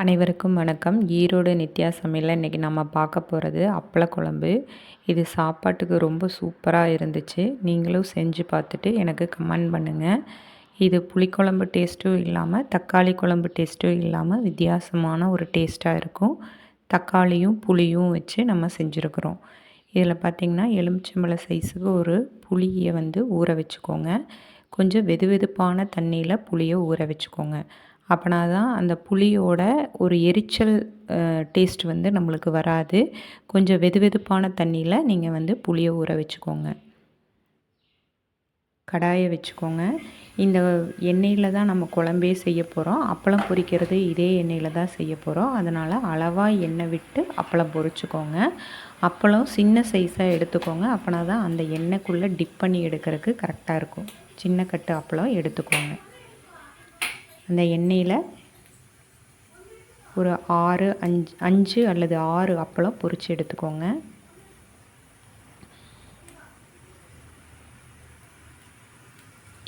அனைவருக்கும் வணக்கம். ஈரோடு நித்யா சமையலில் இன்றைக்கி நம்ம பார்க்க போகிறது அப்பள குழம்பு இது சாப்பாட்டுக்கு ரொம்ப சூப்பராக இருந்துச்சு. நீங்களும் செஞ்சு பார்த்துட்டு எனக்கு கமெண்ட் பண்ணுங்கள் இது புளிக்குழம்பு டேஸ்ட்டும் இல்லாமல் தக்காளி குழம்பு டேஸ்ட்டும் இல்லாமல் வித்தியாசமான ஒரு டேஸ்ட்டாக இருக்கும். தக்காளியும் புளியும் வச்சு நம்ம செஞ்சுருக்குறோம். இதில் பார்த்திங்கன்னா எலுமிச்சம்பழ சைஸுக்கு ஒரு புளியை வந்து ஊற வச்சுக்கோங்க. கொஞ்சம் வெது வெதுப்பான தண்ணியில் புளியை ஊற வச்சுக்கோங்க. அப்போனா தான் அந்த புளியோட ஒரு எரிச்சல் டேஸ்ட் வந்து நம்மளுக்கு வராது. கொஞ்சம் வெது வெதுப்பான தண்ணியில் நீங்கள் வந்து புளியை ஊற வச்சுக்கோங்க. கடாயை வச்சுக்கோங்க. இந்த எண்ணெயில் தான் நம்ம குழம்பே செய்ய போகிறோம் அப்பளம் பொரிக்கிறது இதே எண்ணெயில் தான் செய்ய போகிறோம் அதனால் அளவாக எண்ணெய் விட்டு அப்பளம் பொரிச்சுக்கோங்க. அப்பளம் சின்ன சைஸாக எடுத்துக்கோங்க. அப்போனா தான் அந்த எண்ணெய்க்குள்ளே டிப் பண்ணி எடுக்கிறதுக்கு கரெக்டாக இருக்கும். சின்ன கட்டு அப்பளம் எடுத்துக்கோங்க. அந்த எண்ணெயில் ஒரு ஆறு அஞ்சு அஞ்சு அல்லது ஆறு அப்பளம் பொரித்து எடுத்துக்கோங்க.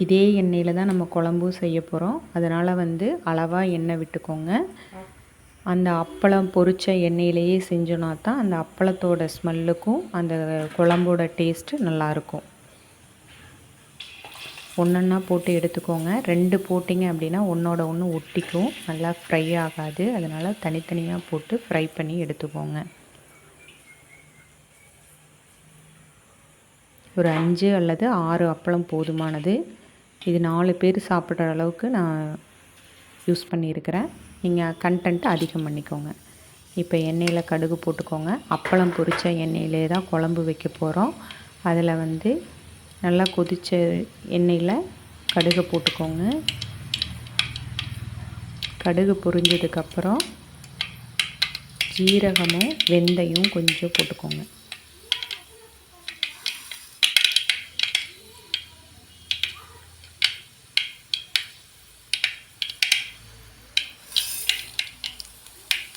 இதே எண்ணெயில் தான் நம்ம குழம்பும் செய்ய போகிறோம் அதனால் வந்து அளவாக எண்ணெய் விட்டுக்கோங்க. அந்த அப்பளம் பொரித்த எண்ணெயிலேயே செஞ்சோன்னா தான் அந்த அப்பளத்தோட ஸ்மெல்லுக்கும் அந்த குழம்போட டேஸ்ட்டு நல்லாயிருக்கும் ஒன்றொன்னா போட்டு எடுத்துக்கோங்க. ரெண்டு போட்டிங்க அப்படின்னா ஒன்றோட ஒன்று ஒட்டிக்கும். நல்லா ஃப்ரை ஆகாது. அதனால் தனித்தனியாக போட்டு ஃப்ரை பண்ணி எடுத்துக்கோங்க. ஒரு அஞ்சு அல்லது ஆறு அப்பளம் போதுமானது. இது நாலு பேர் சாப்பிட்ற அளவுக்கு நான் யூஸ் பண்ணியிருக்கிறேன். நீங்கள் கண்டென்ட் அதிகம் பண்ணிக்கோங்க. இப்போ எண்ணெயில் கடுகு போட்டுக்கோங்க. அப்பளம் பொரித்த எண்ணெயிலே தான் குழம்பு வைக்க போகிறோம் அதில் வந்து நல்லா கொதித்த எண்ணெயில் கடுகை போட்டுக்கோங்க. கடுகு பொரிஞ்சதுக்கப்புறம் ஜீரகமும் வெந்தயம் கொஞ்சம் போட்டுக்கோங்க.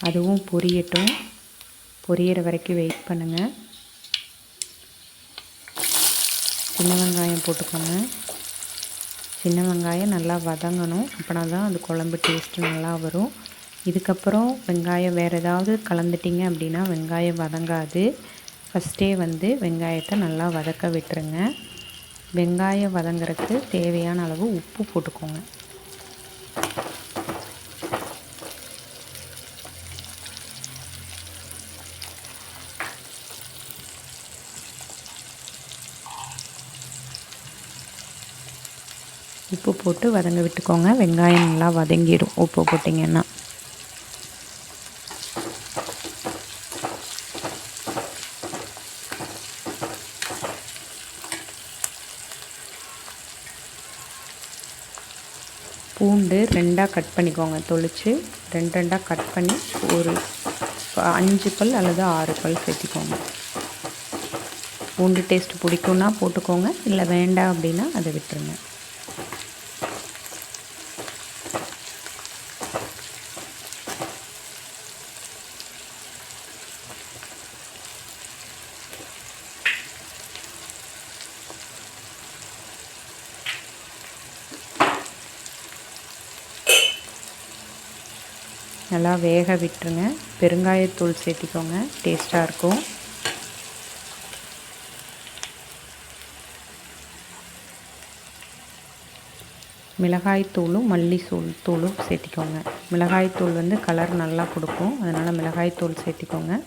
அதுவும் பொரியட்டும். பொரியிற வரைக்கும் வெயிட் பண்ணுங்கள் சின்ன வெங்காயம் போட்டுக்கோங்க. சின்ன வெங்காயம் நல்லா வதங்கணும். அப்படின்னா தான் அது குழம்பு டேஸ்ட்டு நல்லா வரும். இதுக்கப்புறம் வெங்காயம் வேறு ஏதாவது கலந்துட்டிங்க அப்படின்னா வெங்காயம் வதங்காது. ஃபஸ்ட்டே வந்து வெங்காயத்தை நல்லா வதக்க விட்டுருங்க. வெங்காயம் வதங்குறதுக்கு தேவையான அளவு உப்பு போட்டுக்கோங்க. உப்பு போட்டு வதங்க விட்டுக்கோங்க. வெங்காயம் நல்லா வதங்கிடும் உப்பு போட்டிங்கன்னா. பூண்டு ரெண்டாக கட் பண்ணிக்கோங்க. தொளிச்சு ரெண்டு ரெண்டாக கட் பண்ணி ஒரு அஞ்சு பல் அல்லது ஆறு பல் சேர்த்திக்கோங்க. பூண்டு டேஸ்ட் பிடிக்குன்னா போட்டுக்கோங்க. இல்லை வேண்டாம் அப்படின்னா அதை விட்டுருங்க. நல்லா வேக விட்டுருங்க. பெருங்காயத்தூள் சேர்த்திக்கோங்க. டேஸ்ட்டாக இருக்கும். மிளகாய்த்தூளும் மல்லித்தூள் தூளும் சேர்த்திக்கோங்க. மிளகாய்த்தூள் வந்து கலர் நல்லா கொடுக்கும். அதனால் மிளகாய்த்தூள் சேர்த்திக்கோங்க.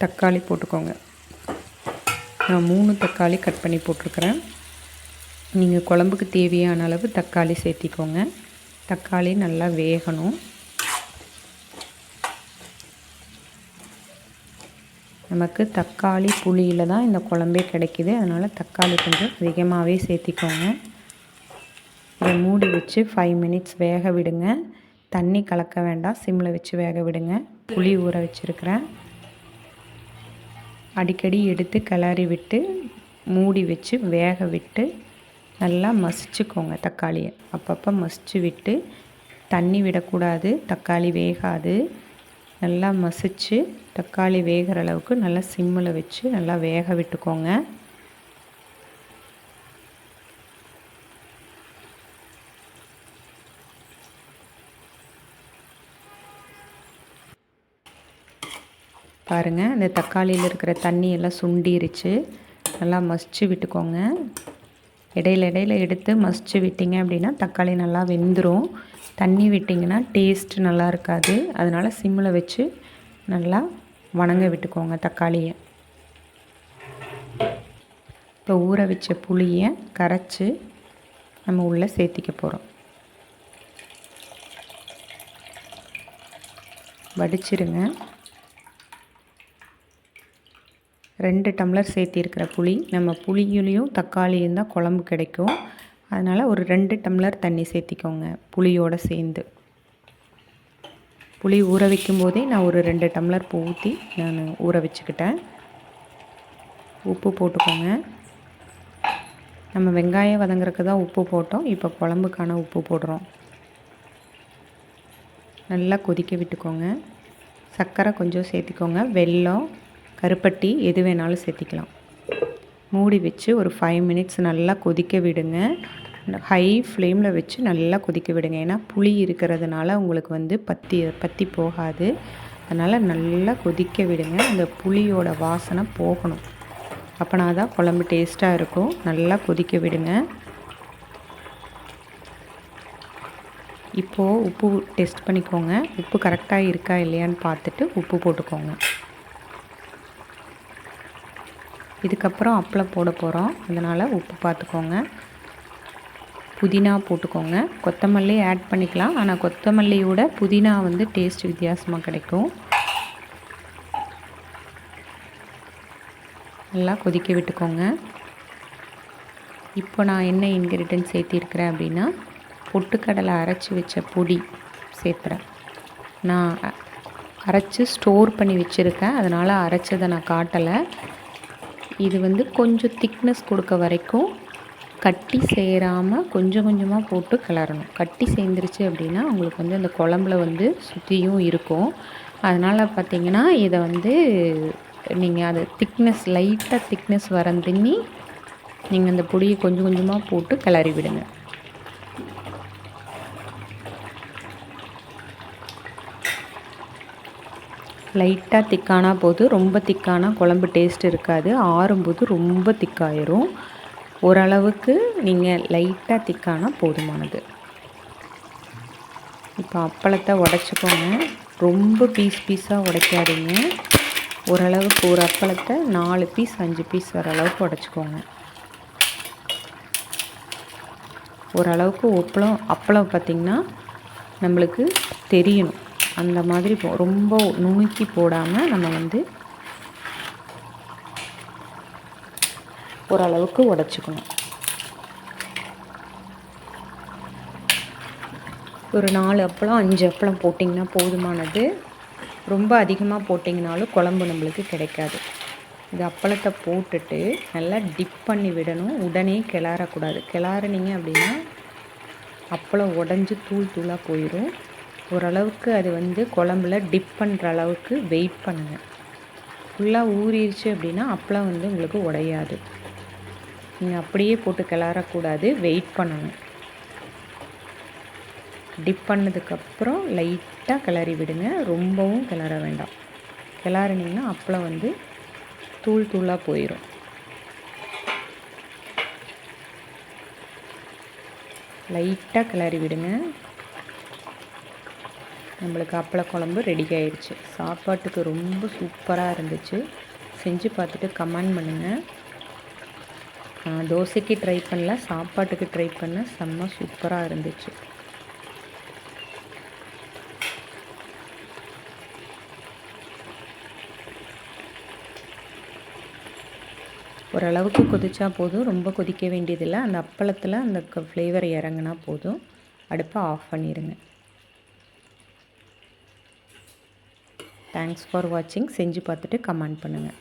தக்காளி போட்டுக்கோங்க. நான் மூணு தக்காளி கட் பண்ணி போட்டிருக்கிறேன். நீங்கள் குழம்புக்கு தேவையான அளவு தக்காளி சேர்த்திக்கோங்க. தக்காளி நல்லா வேகணும். நமக்கு தக்காளி புளியில் தான் இந்த குழம்பே கிடைக்கிது. அதனால் தக்காளி கொஞ்சம் அதிகமாகவே சேர்த்திக்கோங்க. இதை மூடி வச்சு ஃபைவ் மினிட்ஸ் வேக விடுங்க. தண்ணி கலக்க வேண்டாம். சிம்மில் வச்சு வேக விடுங்க. புளி ஊற வச்சுருக்கிறேன். அடிக்கடி எடுத்து கிளறி விட்டு மூடி வச்சு வேக விட்டு நல்லா மசிச்சுக்கோங்க தக்காளியை. அப்பப்போ மசிச்சு விட்டு தண்ணி விடக்கூடாது. தக்காளி வேகாது. நல்லா மசிச்சு தக்காளி வேகிற அளவுக்கு நல்லா சிம்மில் வச்சு நல்லா வேக விட்டுக்கோங்க. பாருங்க இந்த தக்காளியில் இருக்கிற தண்ணியெல்லாம் சுண்டிருச்சு. நல்லா மசிச்சு விட்டுக்கோங்க. இடையில இடையில எடுத்து மசிச்சு விட்டீங்க அப்படின்னா தக்காளி நல்லா வெந்துடும் தண்ணி விட்டிங்கன்னா டேஸ்ட் நல்லா இருக்காது. அதனால் சிம்மில் வச்சு நல்லா வணங்க விட்டுக்கோங்க தக்காளியை. இப்போ ஊற வச்ச புளியை கரைச்சி நம்ம உள்ளே சேர்த்திக்க போகிறோம் வடிச்சிருங்க. ரெண்டு டம்ளர் சேர்த்திருக்கிற புளி நம்ம புளியிலையும் தக்காளியும் தான் குழம்பு கிடைக்கும். அதனால் ஒரு ரெண்டு டம்ளர் தண்ணி சேர்த்திக்கோங்க புளியோடு சேர்ந்து. புளி ஊற வைக்கும் போதே நான் ஒரு ரெண்டு டம்ளர் ஊற்றி நான் ஊற வச்சுக்கிட்டேன். உப்பு போட்டுக்கோங்க. நம்ம வெங்காயம் வதங்குறதுக்கு தான் உப்பு போட்டோம். இப்போ குழம்புக்கான உப்பு போடுறோம். நல்லா கொதிக்க விட்டுக்கோங்க. சர்க்கரை கொஞ்சம் சேர்த்திக்கோங்க. வெல்லம் கருப்பட்டி எது வேணாலும் சேர்த்திக்கலாம். மூடி வச்சு ஒரு ஃபைவ் மினிட்ஸ் நல்லா கொதிக்க விடுங்க. ஹை ஃப்ளேமில் வச்சு நல்லா கொதிக்க விடுங்க. ஏன்னா புளி இருக்கிறதுனால உங்களுக்கு வந்து பத்தி பற்றி போகாது. அதனால் நல்லா கொதிக்க விடுங்க. அந்த புளியோட வாசனை போகணும். அப்போனா தான் குழம்பு டேஸ்ட்டாக இருக்கும். நல்லா கொதிக்க விடுங்க. இப்போது உப்பு டெஸ்ட் பண்ணிக்கோங்க. உப்பு கரெக்டாக இருக்கா இல்லையான்னு பார்த்துட்டு உப்பு போட்டுக்கோங்க. இதுக்கப்புறம் அப்பளம் போட போகிறோம் அதனால் உப்பு பார்த்துக்கோங்க புதினா போட்டுக்கோங்க. கொத்தமல்லி ஆட் பண்ணிக்கலாம். ஆனால் கொத்தமல்லியோட புதினா வந்து டேஸ்ட் வித்தியாசமாக கிடைக்கும். நல்லா கொதிக்க விட்டுக்கோங்க. இப்போ நான் என்ன இன்க்ரீடியன்ட் சேர்த்திருக்கிறேன் அப்படின்னா பொட்டுக்கடலை அரைச்சி வச்ச பொடி சேர்த்துறேன் நான் அரைச்சி ஸ்டோர் பண்ணி வச்சுருக்கேன். அதனால் அரைச்சதை நான் காட்டலை. இது வந்து கொஞ்சம் திக்னஸ் கொடுக்க வரைக்கும் கட்டி சேராமல் கொஞ்சம் கொஞ்சமாக போட்டு கிளறணும். கட்டி சேர்ந்துருச்சு அப்படின்னா உங்களுக்கு வந்து அந்த குழம்புல வந்து சுற்றியும் இருக்கும். அதனால் பார்த்திங்கன்னா இதை வந்து நீங்கள் அது திக்னஸ் லைட்டாக திக்னஸ் வரந்தின்னி நீங்கள் அந்த பொடியை கொஞ்சம் கொஞ்சமாக போட்டு கிளறி விடுங்க லைட்டாக திக்கானா போது ரொம்ப திக்கானா குழம்பு டேஸ்ட் இருக்காது. ஆறும்போது ரொம்ப திக்காயிரும். ஓரளவுக்கு நீங்கள் லைட்டாக திக்கானா போதுமானது. இப்போ அப்பளத்தை உடச்சிக்கோங்க. ரொம்ப பீஸ் பீஸாக உடைக்காதீங்க. ஓரளவுக்கு ஒரு அப்பளத்தை நாலு பீஸ் அஞ்சு பீஸ் வர அளவுக்கு உடச்சிக்கோங்க. ஓரளவுக்கு ஒப்பளம் அப்பளம் பார்த்திங்கன்னா நம்மளுக்கு தெரியணும். அந்த மாதிரி ரொம்ப நுணுக்கி போடாமல் நம்ம வந்து ஓரளவுக்கு உடச்சிக்கணும். ஒரு நாலு அப்பளம் அஞ்சு அப்பளம் போட்டிங்கன்னா போதுமானது. ரொம்ப அதிகமாக போட்டிங்கனாலும் குழம்பு நம்மளுக்கு கிடைக்காது. இது அப்பளத்தை போட்டுட்டு நல்லா டிப் பண்ணி விடணும். உடனே கிளறக்கூடாது. கிளறினீங்க அப்படின்னா அப்பளம் உடஞ்சி தூள் தூளாக போயிடும் ஓரளவுக்கு அது வந்து குழம்புல டிப் பண்ணுற அளவுக்கு வெயிட் பண்ணுங்கள் ஃபுல்லாக ஊறிடுச்சு அப்படின்னா அப்பளம் வந்து உங்களுக்கு உடையாது. நீங்கள் அப்படியே போட்டு கிளறக்கூடாது வெயிட் பண்ணணும். டிப் பண்ணதுக்கப்புறம் லைட்டாக கிளறி விடுங்க. ரொம்பவும் கிளற வேண்டாம். கிளறினீங்கன்னா அப்பளம் வந்து தூள் தூளாக போயிடும் லைட்டாக கிளறி விடுங்க. நம்மளுக்கு அப்பள குழம்பு ரெடி ஆயிடுச்சு சாப்பாட்டுக்கு ரொம்ப சூப்பராக இருந்துச்சு. செஞ்சு பார்த்துட்டு கமெண்ட் பண்ணுங்கள் தோசைக்கு ட்ரை பண்ணல சாப்பாட்டுக்கு ட்ரை பண்ண செம்ம சூப்பராக இருந்துச்சு. ஓரளவுக்கு கொதிச்சா போதும். ரொம்ப கொதிக்க வேண்டியதில்லை. அந்த அப்பளத்தில் அந்த ஃப்ளேவர் இறங்கினா போதும். அடுப்பை ஆஃப் பண்ணிடுங்க தேங்க்ஸ் ஃபார் வாட்சிங். செஞ்சு பார்த்துட்டு கமெண்ட் பண்ணுங்கள்